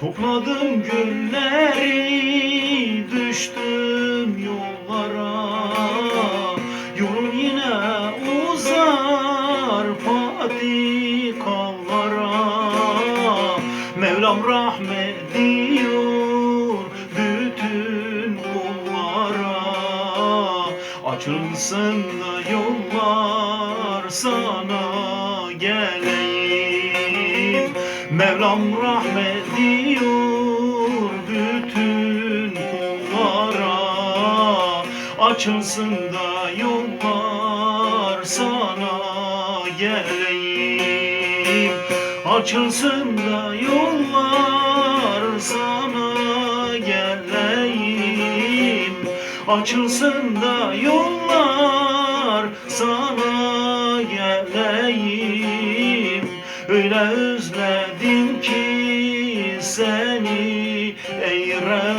Topladım gülleri düştüm yollara. Yolum yine uzar patikalara Mevlam rahmet diyor bütün kullara. Açılsın da yollar sana geleyim Mevlam rahmet diyor bütün kullara. Açılsın da yollar sana geleyim Açılsın da yollar sana geleyim Açılsın da yollar sana geleyim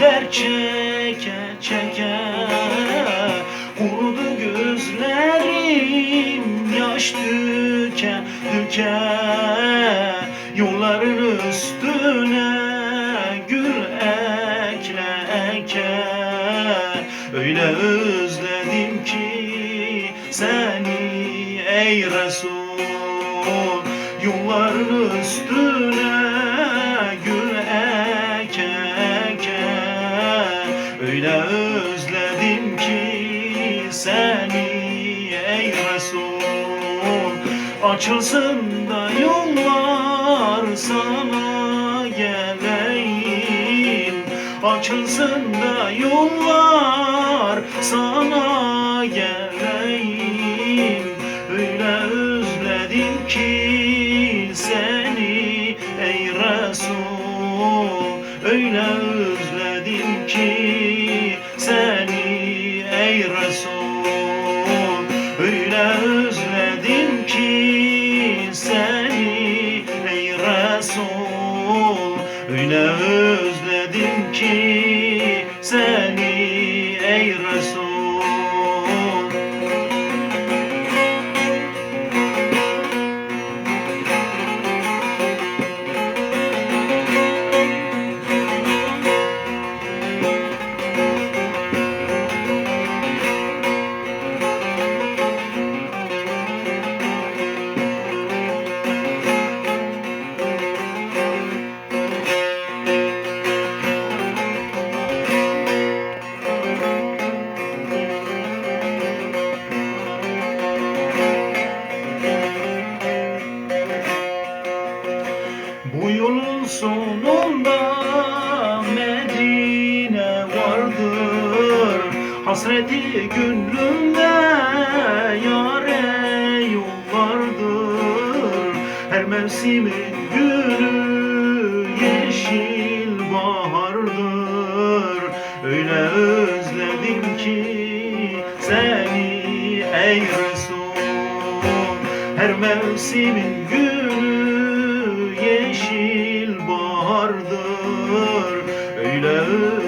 der çeke çeke. Kurudu gözlerim yaş döke döke Yolların üstüne gül ekle eke. Öyle özledim ki seni ey Resul. Yolların üstüne Resul Açılsın da yollar sana geleyim. Açılsın da yollar sana geleyim. Öyle özledim ki özledim ki seni ey Resul Hasreti gönlümde yare yollardır. Her mevsimin gülü yeşil bahardır. Öyle özledim ki seni ey Resul. Her mevsimin gülü yeşil bahardır. Öyle özledim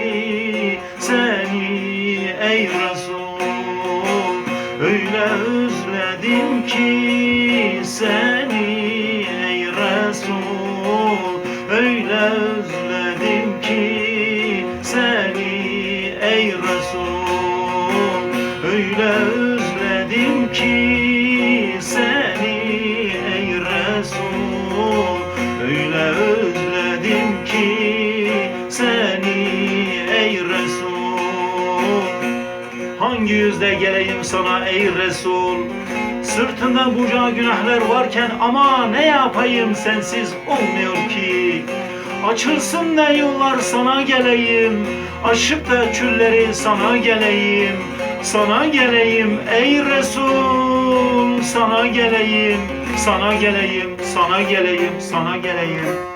ki seni ey Resul. Öyle özledim ki seni ey Resul. Hangi yüzle geleyim sana ey Resul? Sırtında bucağı günahlar varken ama ne yapayım sensiz olmuyor ki. Açılsın da yollar sana geleyim Aşıp da külleri sana geleyim Sana geleyim ey Resul. Sana geleyim, sana geleyim, sana geleyim, sana geleyim